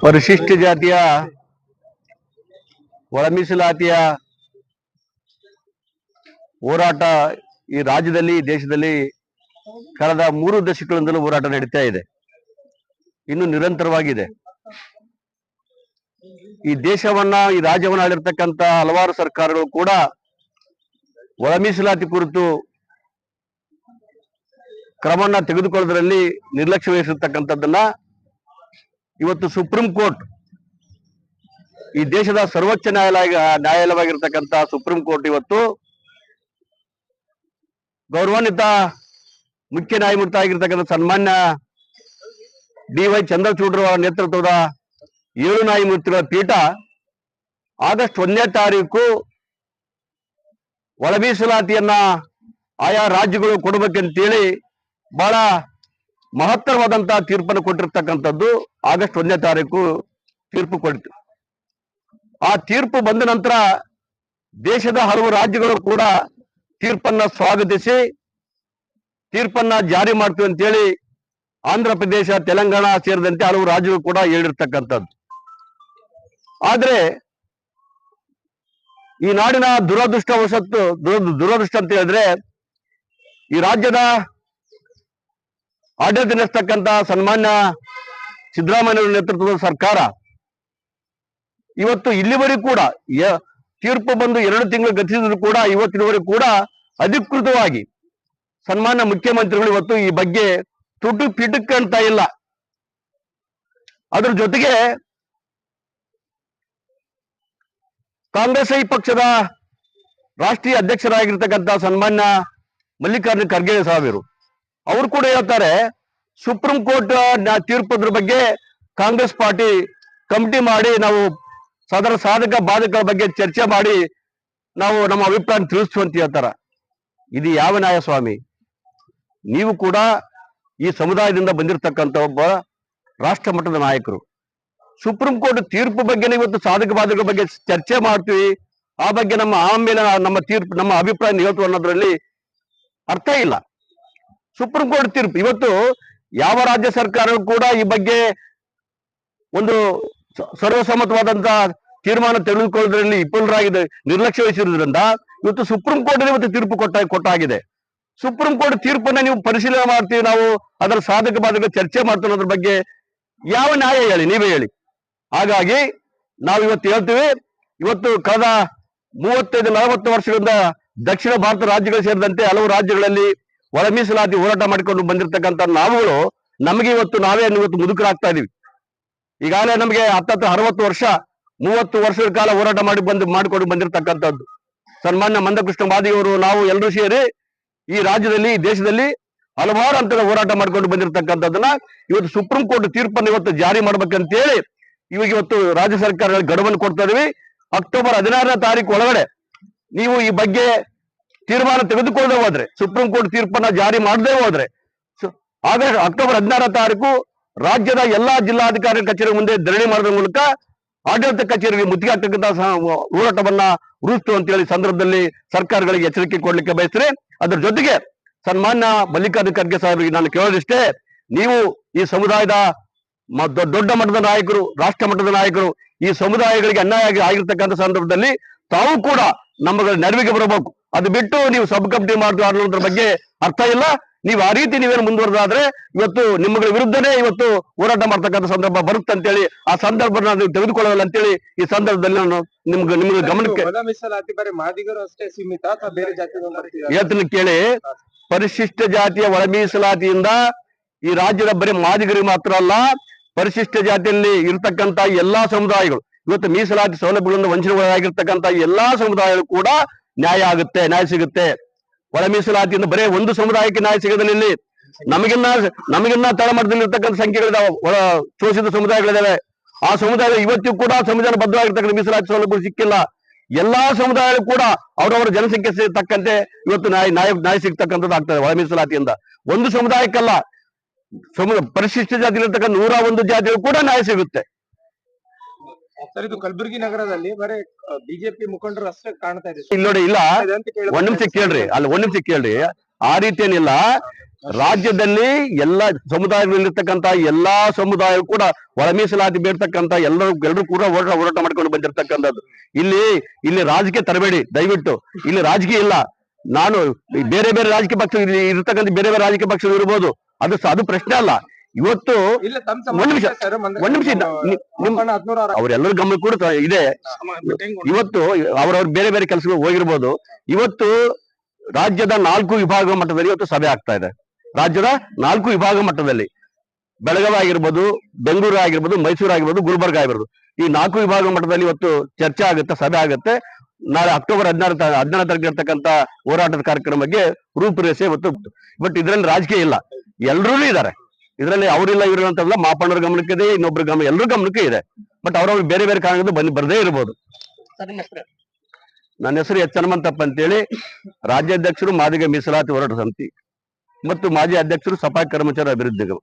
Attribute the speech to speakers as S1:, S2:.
S1: ಪರಿಶಿಷ್ಟ ಜಾತಿಯ ಒಳ ಮೀಸಲಾತಿಯ ಹೋರಾಟ ಈ ರಾಜ್ಯದಲ್ಲಿ ದೇಶದಲ್ಲಿ ಕಳೆದ ಮೂರು ದಶಕಗಳಿಂದಲೂ ಹೋರಾಟ ನಡೀತಾ ಇದೆ. ಇನ್ನು ನಿರಂತರವಾಗಿದೆ. ಈ ದೇಶವನ್ನ, ಈ ರಾಜ್ಯವನ್ನ ಆಳಿರ್ತಕ್ಕಂತ ಹಲವಾರು ಸರ್ಕಾರಗಳು ಕೂಡ ಒಳ ಮೀಸಲಾತಿ ಕುರಿತು ಕ್ರಮವನ್ನ ತೆಗೆದುಕೊಳ್ಳೋದ್ರಲ್ಲಿ ನಿರ್ಲಕ್ಷ್ಯ ವಹಿಸಿರ್ತಕ್ಕಂಥದ್ದನ್ನ ಇವತ್ತು ಸುಪ್ರೀಂ ಕೋರ್ಟ್ ಈ ದೇಶದ ಸರ್ವೋಚ್ಚ ನ್ಯಾಯಾಲಯ, ನ್ಯಾಯಾಲಯವಾಗಿರ್ತಕ್ಕಂಥ ಸುಪ್ರೀಂ ಕೋರ್ಟ್ ಇವತ್ತು ಗೌರವಾನ್ವಿತ ಮುಖ್ಯ ನ್ಯಾಯಮೂರ್ತಿ ಆಗಿರ್ತಕ್ಕಂಥ ಸನ್ಮಾನ್ಯ ಡಿವೈ ವೈ ಚಂದ್ರಚೂಡ್ ನೇತೃತ್ವದ ಏಳು ನ್ಯಾಯಮೂರ್ತಿಗಳ ಪೀಠ ಆಗಸ್ಟ್ ಒಂದನೇ ತಾರೀಕು ಒಳ ಆಯಾ ರಾಜ್ಯಗಳು ಕೊಡಬೇಕಂತೇಳಿ ಬಹಳ ಮಹತ್ತರವಾದಂತಹ ತೀರ್ಪನ್ನು ಕೊಟ್ಟಿರ್ತಕ್ಕಂಥದ್ದು ಆಗಸ್ಟ್ ಒಂದನೇ ತಾರೀಕು ತೀರ್ಪು ಕೊಡ್ತು. ಆ ತೀರ್ಪು ಬಂದ ನಂತರ ದೇಶದ ಹಲವು ರಾಜ್ಯಗಳು ಕೂಡ ತೀರ್ಪನ್ನ ಸ್ವಾಗತಿಸಿ, ತೀರ್ಪನ್ನ ಜಾರಿ ಮಾಡ್ತೀವಿ ಅಂತೇಳಿ ಆಂಧ್ರ ಪ್ರದೇಶ, ತೆಲಂಗಾಣ ಸೇರಿದಂತೆ ಹಲವು ರಾಜ್ಯಗಳು ಕೂಡ ಹೇಳಿರ್ತಕ್ಕಂಥದ್ದು. ಆದ್ರೆ ಈ ನಾಡಿನ ದುರದೃಷ್ಟವಶತ್ತು ದುರ, ದುರದೃಷ್ಟ ಅಂತ ಹೇಳಿದ್ರೆ ಈ ರಾಜ್ಯದ ಆಡಳಿತ ನಡೆಸ್ತಕ್ಕಂತ ಸನ್ಮಾನ್ಯ ಸಿದ್ದರಾಮಯ್ಯ ನೇತೃತ್ವದ ಸರ್ಕಾರ. ಇವತ್ತು ಇಲ್ಲಿವರೆಗೂ ಕೂಡ ತೀರ್ಪು ಬಂದು ಎರಡು ತಿಂಗಳು ಗತಿಸಿದ್ರು ಕೂಡ, ಇವತ್ತಿನವರೆಗೂ ಕೂಡ ಅಧಿಕೃತವಾಗಿ ಸನ್ಮಾನ್ಯ ಮುಖ್ಯಮಂತ್ರಿಗಳು ಇವತ್ತು ಈ ಬಗ್ಗೆ ತುಟು ಪಿಟುಕಂತ ಇಲ್ಲ. ಅದ್ರ ಜೊತೆಗೆ ಕಾಂಗ್ರೆಸ್ ಐ ಪಕ್ಷದ ರಾಷ್ಟ್ರೀಯ ಅಧ್ಯಕ್ಷರಾಗಿರ್ತಕ್ಕಂಥ ಸನ್ಮಾನ್ಯ ಮಲ್ಲಿಕಾರ್ಜುನ ಖರ್ಗೆ ಸಾಹೇಬರು. ಅವರು ಕೂಡ ಹೇಳ್ತಾರೆ ಸುಪ್ರೀಂ ಕೋರ್ಟ್ ತೀರ್ಪದ್ರ ಬಗ್ಗೆ ಕಾಂಗ್ರೆಸ್ ಪಾರ್ಟಿ ಕಮಿಟಿ ಮಾಡಿ ನಾವು ಸದರ ಸಾಧಕ ಬಾಧಕಗಳ ಬಗ್ಗೆ ಚರ್ಚೆ ಮಾಡಿ ನಾವು ನಮ್ಮ ಅಭಿಪ್ರಾಯ ತಿಳಿಸ್ತು ಅಂತ ಹೇಳ್ತಾರ. ಇದು ಯಾವ ನ್ಯಾಯ ಸ್ವಾಮಿ? ನೀವು ಕೂಡ ಈ ಸಮುದಾಯದಿಂದ ಬಂದಿರತಕ್ಕಂತ ಒಬ್ಬ ರಾಷ್ಟ್ರ ಮಟ್ಟದ ನಾಯಕರು. ಸುಪ್ರೀಂ ಕೋರ್ಟ್ ತೀರ್ಪು ಬಗ್ಗೆ ಇವತ್ತು ಸಾಧಕ ಬಾಧಕ ಬಗ್ಗೆ ಚರ್ಚೆ ಮಾಡ್ತೀವಿ. ಆ ಬಗ್ಗೆ ನಮ್ಮ ಆಮೇಲೆ ನಮ್ಮ ತೀರ್ಪು, ನಮ್ಮ ಅಭಿಪ್ರಾಯ ಹೇಳ್ತು ಅನ್ನೋದ್ರಲ್ಲಿ ಅರ್ಥ ಇಲ್ಲ. ಸುಪ್ರೀಂ ಕೋರ್ಟ್ ತೀರ್ಪು. ಇವತ್ತು ಯಾವ ರಾಜ್ಯ ಸರ್ಕಾರ ಕೂಡ ಈ ಬಗ್ಗೆ ಒಂದು ಸರ್ವಸಮ್ಮತವಾದಂತಹ ಸರ್ವಸಮ್ಮತವಾದಂತ ತೀರ್ಮಾನ ತೆಗೆದುಕೊಳ್ಳೋದ್ರಲ್ಲಿ ವಿಫಲರಾಗಿದೆ ನಿರ್ಲಕ್ಷ್ಯ ವಹಿಸಿರುವುದರಿಂದ ಇವತ್ತು ಸುಪ್ರೀಂ ಕೋರ್ಟ್ ಇವತ್ತು ತೀರ್ಪು ಕೊಟ್ಟ, ಕೊಟ್ಟಾಗಿದೆ. ಸುಪ್ರೀಂ ಕೋರ್ಟ್ ತೀರ್ಪನ್ನ ನೀವು ಪರಿಶೀಲನೆ ಮಾಡ್ತೀವಿ ನಾವು, ಅದರ ಸಾಧಕ ಬಾಧಕ ಚರ್ಚೆ ಮಾಡ್ತೀವಿ ಅದ್ರ ಬಗ್ಗೆ ಯಾವ ನ್ಯಾಯ ಹೇಳಿ, ನೀವೇ ಹೇಳಿ. ಹಾಗಾಗಿ ನಾವು ಇವತ್ತು ಹೇಳ್ತೀವಿ, ಇವತ್ತು ಕಳೆದ ಮೂವತ್ತೈದು ನಲವತ್ತು ವರ್ಷಗಳಿಂದ ದಕ್ಷಿಣ ಭಾರತ ರಾಜ್ಯಗಳು ಸೇರಿದಂತೆ ಹಲವು ರಾಜ್ಯಗಳಲ್ಲಿ ಒಳ ಮೀಸಲಾತಿ ಹೋರಾಟ ಮಾಡಿಕೊಂಡು ಬಂದಿರತಕ್ಕಂಥ ನಾವುಗಳು ನಮಗೆ ಇವತ್ತು ನಾವೇ ಇವತ್ತು ಮುದುಕರಾಗ್ತಾ ಇದೀವಿ. ಈಗಾಗಲೇ ನಮಗೆ ಹತ್ತತ್ತು ಅರವತ್ತು ವರ್ಷ, ಮೂವತ್ತು ವರ್ಷದ ಕಾಲ ಹೋರಾಟ ಮಾಡಿ ಬಂದು ಮಾಡಿಕೊಂಡು ಬಂದಿರತಕ್ಕಂಥದ್ದು. ಸನ್ಮಾನ್ಯ ಮಂದಕೃಷ್ಣ ಮಾದಿಯವರು, ನಾವು ಎಲ್ಲರೂ ಸೇರಿ ಈ ರಾಜ್ಯದಲ್ಲಿ, ಈ ದೇಶದಲ್ಲಿ ಹಲವಾರು ಹಂತದ ಹೋರಾಟ ಮಾಡಿಕೊಂಡು ಬಂದಿರತಕ್ಕಂಥದ್ದನ್ನ ಇವತ್ತು ಸುಪ್ರೀಂ ಕೋರ್ಟ್ ತೀರ್ಪನ್ನು ಇವತ್ತು ಜಾರಿ ಮಾಡ್ಬೇಕಂತೇಳಿ ಇವಾಗ ಇವತ್ತು ರಾಜ್ಯ ಸರ್ಕಾರಗಳಿಗೆ ಗಡುವನ್ನು ಕೊಡ್ತಾ ಇದೀವಿ. ಅಕ್ಟೋಬರ್ ಹದಿನಾರನೇ ತಾರೀಕು ಒಳಗಡೆ ನೀವು ಈ ಬಗ್ಗೆ ತೀರ್ಮಾನ ತೆಗೆದುಕೊಳ್ಳದೆ ಹೋದ್ರೆ, ಸುಪ್ರೀಂ ಕೋರ್ಟ್ ತೀರ್ಪನ್ನ ಜಾರಿ ಮಾಡದೆ ಹೋದ್ರೆ ಆಗಸ್ಟ್ ಅಕ್ಟೋಬರ್ ಹದಿನಾರ ತಾರೀಕು ರಾಜ್ಯದ ಎಲ್ಲಾ ಜಿಲ್ಲಾಧಿಕಾರಿ ಕಚೇರಿ ಮುಂದೆ ಧರಣಿ ಮಾಡೋದ್ರ ಮೂಲಕ ಆಡಳಿತ ಕಚೇರಿಗೆ ಮುತ್ತಿಗೆ ಹಾಕ್ತಕ್ಕಂತಹ ಹೋರಾಟವನ್ನ ರೂಪಿಸ್ತು ಅಂತೇಳಿ ಸಂದರ್ಭದಲ್ಲಿ ಸರ್ಕಾರಗಳಿಗೆ ಎಚ್ಚರಿಕೆ ಕೊಡ್ಲಿಕ್ಕೆ ಬಯಸ್ತಾರೆ ಅದ್ರ ಜೊತೆಗೆ ಸನ್ಮಾನ್ಯ ಮಲ್ಲಿಕಾರ್ಜುನ ಖರ್ಗೆ ಸಾಹೇಬರಿಗೆ ನಾನು ಕೇಳೋದಿಷ್ಟೇ, ನೀವು ಈ ಸಮುದಾಯದ ದೊಡ್ಡ ಮಟ್ಟದ ನಾಯಕರು, ರಾಷ್ಟ್ರ ಮಟ್ಟದ ನಾಯಕರು, ಈ ಸಮುದಾಯಗಳಿಗೆ ಅನ್ಯಾಯ ಆಗಿ- ಆಗಿರ್ತಕ್ಕಂಥ ಸಂದರ್ಭದಲ್ಲಿ ತಾವು ಕೂಡ ನಮ್ಮಗಳ ನೆರವಿಗೆ ಬರಬೇಕು. ಅದು ಬಿಟ್ಟು ನೀವು ಸಬ್ ಕಮಿಟಿ ಅನ್ನೋದ್ರ ಬಗ್ಗೆ ಅರ್ಥ ಇಲ್ಲ. ನೀವು ಆ ರೀತಿ ನೀವೇನು ಮುಂದುವರೆದಾದ್ರೆ ಇವತ್ತು ನಿಮ್ಮಗಳ ವಿರುದ್ಧನೇ ಇವತ್ತು ಹೋರಾಟ ಮಾಡ್ತಕ್ಕಂಥ ಸಂದರ್ಭ ಬರುತ್ತೆ ಅಂತೇಳಿ ಆ ಸಂದರ್ಭನ ನೀವು ತೆಗೆದುಕೊಳ್ಳಲ್ಲ ಅಂತೇಳಿ ಈ ಸಂದರ್ಭದಲ್ಲಿ ನಾನು ನಿಮ್ಗೆ ನಿಮ್ಗೆ ಗಮನಕ್ಕೆ
S2: ಮಾದಿಗರು ಅಷ್ಟೇ ಸೀಮಿತ ಬೇರೆ
S1: ಹೇಳ್ತೀನಿ ಕೇಳಿ. ಪರಿಶಿಷ್ಟ ಜಾತಿಯ ಒಳ ಮೀಸಲಾತಿಯಿಂದ ಈ ರಾಜ್ಯದ ಬರೀ ಮಾದಿಗರಿಗೆ ಮಾತ್ರ ಅಲ್ಲ ಪರಿಶಿಷ್ಟ ಜಾತಿಯಲ್ಲಿ ಇರ್ತಕ್ಕಂತ ಎಲ್ಲಾ ಸಮುದಾಯಗಳು ಇವತ್ತು ಮೀಸಲಾತಿ ಸೌಲಭ್ಯಗಳಿಂದ ವಂಚನೆಗೊಳಗಾಗಿರ್ತಕ್ಕಂತ ಎಲ್ಲಾ ಸಮುದಾಯಗಳು ಕೂಡ ನ್ಯಾಯ ಆಗುತ್ತೆ, ನ್ಯಾಯ ಸಿಗುತ್ತೆ. ಒಳ ಮೀಸಲಾತಿಯಿಂದ ಬರೇ ಒಂದು ಸಮುದಾಯಕ್ಕೆ ನ್ಯಾಯ ಸಿಗೋದಿಲ್ಲ ನಮಗಿನ್ನ ನಮಗಿನ್ನ ತಳಮಟ್ಟದಲ್ಲಿ ಇರ್ತಕ್ಕಂಥ ಸಂಖ್ಯೆಗಳಿದಾವೆ ಶೋಷಿತ ಸಮುದಾಯಗಳಿದಾವೆ. ಆ ಸಮುದಾಯ ಇವತ್ತಿಗೂ ಕೂಡ ಸಂವಿಧಾನ ಬದ್ಧವಾಗಿರ್ತಕ್ಕಂಥ ಮೀಸಲಾತಿ ಸೌಲಭ್ಯ ಸಿಕ್ಕಿಲ್ಲ. ಎಲ್ಲಾ ಸಮುದಾಯಗಳು ಕೂಡ ಅವರವರ ಜನಸಂಖ್ಯೆ ತಕ್ಕಂತೆ ಇವತ್ತು ನ್ಯಾಯ ನ್ಯಾಯ ನ್ಯಾಯ ಸಿಗ್ತಕ್ಕಂಥದ್ದು ಆಗ್ತದೆ ಒಳ ಮೀಸಲಾತಿಯಿಂದ. ಒಂದು ಸಮುದಾಯಕ್ಕಲ್ಲ ಸಮು ಪರಿಶಿಷ್ಟ ಜಾತಿಲಿರ್ತಕ್ಕಂಥ ನೂರ ಒಂದು ಜಾತಿಗಳು ಕೂಡ ನ್ಯಾಯ ಸಿಗುತ್ತೆ.
S2: ಸರ್ ಇದು ಕಲಬುರಗಿ ನಗರದಲ್ಲಿ ಬರೀ ಬಿಜೆಪಿ ಮುಖಂಡರು ಅಷ್ಟೇ ಕಾಣ್ತಾ ಇದೆ.
S1: ಇಲ್ಲಿ ನೋಡಿ ಇಲ್ಲ. ಒಂದ್ ನಿಮಿಷ ಕೇಳ್ರಿ. ಅಲ್ಲಿ ಒಂದ್ ನಿಮಿಷ ಕೇಳ್ರಿ. ಆ ರೀತಿ ಏನಿಲ್ಲ ರಾಜ್ಯದಲ್ಲಿ ಎಲ್ಲ ಸಮುದಾಯಗಳಲ್ಲಿರ್ತಕ್ಕಂತ ಎಲ್ಲಾ ಸಮುದಾಯ ಕೂಡ ಒಳ ಮೀಸಲಾತಿ ಬೇಡ್ತಕ್ಕಂತ ಎಲ್ಲರೂ ಎಲ್ಲರೂ ಕೂಡ ಹೋರಾಟ ಹೋರಾಟ ಮಾಡ್ಕೊಂಡು ಬಂದಿರತಕ್ಕಂಥದ್ದು. ಇಲ್ಲಿ ಇಲ್ಲಿ ರಾಜಕೀಯ ತರಬೇಡಿ ದಯವಿಟ್ಟು. ಇಲ್ಲಿ ರಾಜಕೀಯ ಇಲ್ಲ. ನಾನು ಬೇರೆ ಬೇರೆ ರಾಜಕೀಯ ಪಕ್ಷ ಇಲ್ಲಿ ಇರ್ತಕ್ಕಂಥ ಬೇರೆ ಬೇರೆ ರಾಜಕೀಯ ಪಕ್ಷಗಳು ಇರ್ಬೋದು. ಅದು ಅದು ಪ್ರಶ್ನೆ ಅಲ್ಲ. ಇವತ್ತು ಅವರೆಲ್ಲರೂ ಗಮನ ಕೂಡ ಇದೆ. ಇವತ್ತು ಅವರವ್ರ ಬೇರೆ ಬೇರೆ ಕೆಲಸಗಳು ಹೋಗಿರ್ಬೋದು. ಇವತ್ತು ರಾಜ್ಯದ ನಾಲ್ಕು ವಿಭಾಗ ಮಟ್ಟದಲ್ಲಿ ಇವತ್ತು ಸಭೆ ಆಗ್ತಾ ಇದೆ. ರಾಜ್ಯದ ನಾಲ್ಕು ವಿಭಾಗ ಮಟ್ಟದಲ್ಲಿ ಬೆಳಗಾವಿ ಆಗಿರ್ಬೋದು ಬೆಂಗಳೂರು ಆಗಿರ್ಬೋದು ಮೈಸೂರು ಆಗಿರ್ಬೋದು ಗುಲ್ಬರ್ಗ ಆಗಿರ್ಬೋದು. ಈ ನಾಲ್ಕು ವಿಭಾಗ ಮಟ್ಟದಲ್ಲಿ ಇವತ್ತು ಚರ್ಚೆ ಆಗುತ್ತೆ ಸಭೆ ಆಗುತ್ತೆ. ನಾಳೆ ಅಕ್ಟೋಬರ್ ಹದಿನಾರು ಹದಿನಾರು ತಾರೀಕು ಇರತಕ್ಕಂತ ಹೋರಾಟದ ಕಾರ್ಯಕ್ರಮಕ್ಕೆ ರೂಪುರೇಷೆ ಇವತ್ತು ಬಟ್ ಇದರಲ್ಲಿ ರಾಜಕೀಯ ಇಲ್ಲ. ಎಲ್ಲರೂ ಇದ್ದಾರೆ. ಇದರಲ್ಲಿ ಅವರಿಲ್ಲ ಇವರಿಲ್ಲ ಅಂತಲ್ಲ ಮಾಪಣ್ಣರ ಇದೆ ಇನ್ನೊಬ್ರ ಗಮನ ಎಲ್ಲರ ಗಮನಕ್ಕೆ ಇದೆ. ಬಟ್ ಅವ್ರವ್ರು ಬೇರೆ ಬೇರೆ ಕಾರಣದಿಂದ ಬಂದು ಬರದೇ ಇರಬಹುದು ನನ್ನ ಹೆಸರು ಎಚ್ ಹನುಮಂತಪ್ಪ ಅಂತೇಳಿ. ರಾಜ್ಯಾಧ್ಯಕ್ಷರು ಮಾದಿಗ ಮೀಸಲಾತಿ ಹೋರಾಟ ಸಮಿತಿ. ಮತ್ತು ಮಾಜಿ ಅಧ್ಯಕ್ಷರು ಸಫಾ ಕರ್ಮಚಾರಿ ಅಭಿವೃದ್ಧಿ ನಿಗಮ